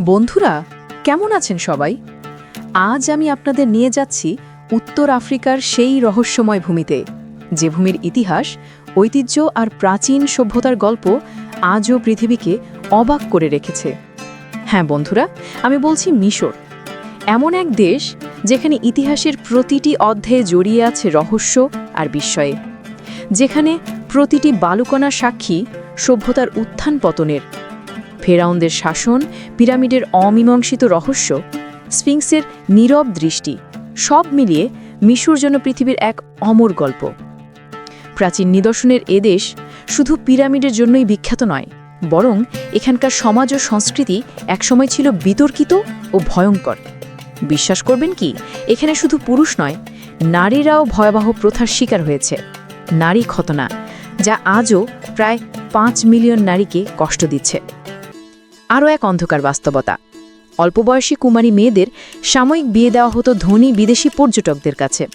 বন্ধুরা, কেমন আছেন সবাই? আজ আমি আপনাদের নিয়ে যাচ্ছি উত্তর আফ্রিকার সেই রহস্যময় ভূমিতে, যে ভূমির ইতিহাস, ঐতিহ্য আর প্রাচীন সভ্যতার গল্প আজও পৃথিবীকে অবাক করে রেখেছে। হ্যাঁ বন্ধুরা, আমি বলছি মিশর। এমন এক দেশ যেখানে ইতিহাসের প্রতিটি অধ্যায়ে জড়িয়ে আছে রহস্য আর বিস্ময়ে। যেখানে প্রতিটি বালুকণা সাক্ষী সভ্যতার উত্থান পতনের ফেরাউনদের শাসন, পিরামিডের অমীমাংসিত রহস্য, স্ফিংসের নীরব দৃষ্টি, সব মিলিয়ে মিশুর যেন পৃথিবীর এক অমর গল্প। প্রাচীন নিদর্শনের এদেশ শুধু পিরামিডের জন্যই বিখ্যাত নয়, বরং এখানকার সমাজ ও সংস্কৃতি একসময় ছিল বিতর্কিত ও ভয়ঙ্কর। বিশ্বাস করবেন কি, এখানে শুধু পুরুষ নয়, নারীরাও ভয়াবহ প্রথার শিকার হয়েছে। নারী খতনা, যা আজও প্রায় পাঁচ মিলিয়ন নারীকে কষ্ট দিচ্ছে। আরও এক অন্ধকার বাস্তবতা। অল্পবয়সী কুমারী মেয়েদের সাময়িক বিয়ে দেওয়া হতো ধনী বিদেশি পর্যটকদের কাছে।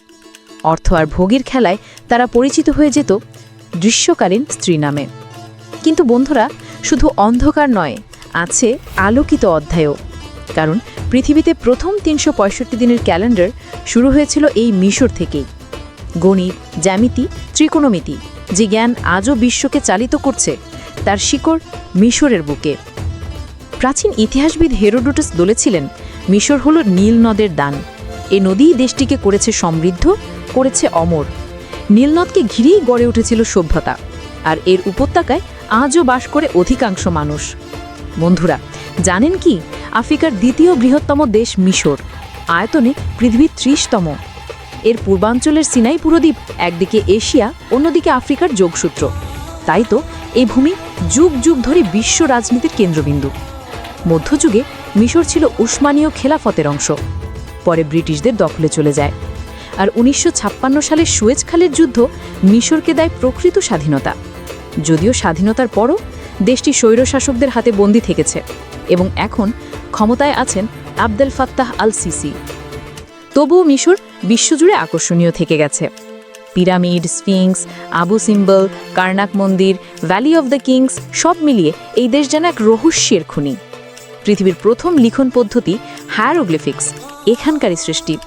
অর্থ আর ভোগের খেলায় তারা পরিচিত হয়ে যেত দৃশ্যকালীন স্ত্রী নামে। কিন্তু বন্ধুরা, শুধু অন্ধকার নয়, আছে আলোকিত অধ্যায়ও। কারণ পৃথিবীতে প্রথম তিনশো পঁয়ষট্টি দিনের ক্যালেন্ডার শুরু হয়েছিল এই মিশর থেকেই। গণিত, জ্যামিতি, ত্রিকোণমিতি, যে জ্ঞান আজও বিশ্বকে চালিত করছে, তার শিকড় মিশরের বুকে। প্রাচীন ইতিহাসবিদ হেরোডোটাস বলেছিলেন মিশর হল নীল নদের দান। এ নদীই দেশটিকে করেছে সমৃদ্ধ, করেছে অমর। নীলনদকে ঘিরেই গড়ে উঠেছিল সভ্যতা। আর এর উপত্যকায় আজও বাস করে অধিকাংশ মানুষ। বন্ধুরা, জানেন কি? আফ্রিকার দ্বিতীয় বৃহত্তম দেশ মিশর। আয়তনে পৃথিবীর ত্রিশতম। এর পূর্বাঞ্চলের সিনাই পুরদ্বীপ, একদিকে এশিয়া, অন্যদিকে আফ্রিকার যোগসূত্র। তাই তো এই ভূমি যুগ যুগ ধরে বিশ্ব রাজনীতির কেন্দ্রবিন্দু। মধ্যযুগে মিশর ছিল উসমানীয় খেলাফতের অংশ। পরে ব্রিটিশদের দখলে চলে যায়। আর উনিশশো সালের সুয়েজ খালের যুদ্ধ মিশরকে দেয় প্রকৃত স্বাধীনতা। যদিও স্বাধীনতার পরও দেশটি স্বৈরশাসকদের হাতে বন্দী থেকেছে এবং এখন ক্ষমতায় আছেন আবদেল ফাত্তাহ আল সিসি তবুও মিশর বিশ্বজুড়ে আকর্ষণীয় থেকে গেছে। Pyramid, sphinx, Abu Simbel, Karnak মন্দির, ভ্যালি অব দ্য কিংস সব মিলিয়ে এই দেশ যেন এক রহস্যের খুনি। পৃথিবীর প্রথম লিখন পদ্ধতি হায়ারোগ্লিফিক্স, এখানকারই সৃষ্টি।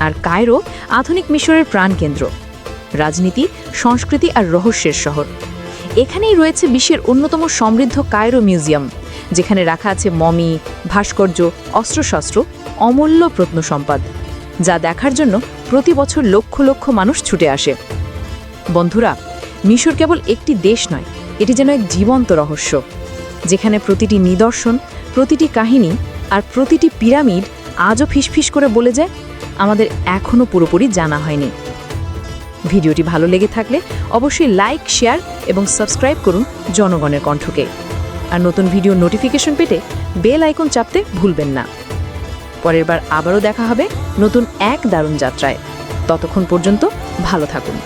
আর কায়রো আধুনিক মিশরের প্রাণকেন্দ্র। রাজনীতি, সংস্কৃতি আর রহস্যের শহর। এখানেই রয়েছে বিশ্বের অন্যতম সমৃদ্ধ কায়রো মিউজিয়াম, যেখানে রাখা আছে মমি, ভাস্কর্য, অস্ত্রশস্ত্র, অমূল্য প্রত্নসম্পদ যা দেখার জন্য প্রতি বছর লক্ষ লক্ষ মানুষ ছুটে আসে। বন্ধুরা, মিশর কেবল একটি দেশ নয়, এটি যেন এক জীবন্ত রহস্য। যেখানে প্রতিটি নিদর্শন, প্রতিটি কাহিনী আর প্রতিটি পিরামিড আজও ফিসফিস করে বলে যায়, আমাদের এখনও পুরোপুরি জানা হয়নি। ভিডিওটি ভালো লেগে থাকলে অবশ্যই লাইক, শেয়ার এবং সাবস্ক্রাইব করুন জনগণের কণ্ঠকে। আর নতুন ভিডিও নোটিফিকেশন পেতে বেল আইকন চাপতে ভুলবেন না। পরের বার আবারও দেখা হবে নতুন এক দারুণ যাত্রায়। ততক্ষণ পর্যন্ত ভালো থাকুন।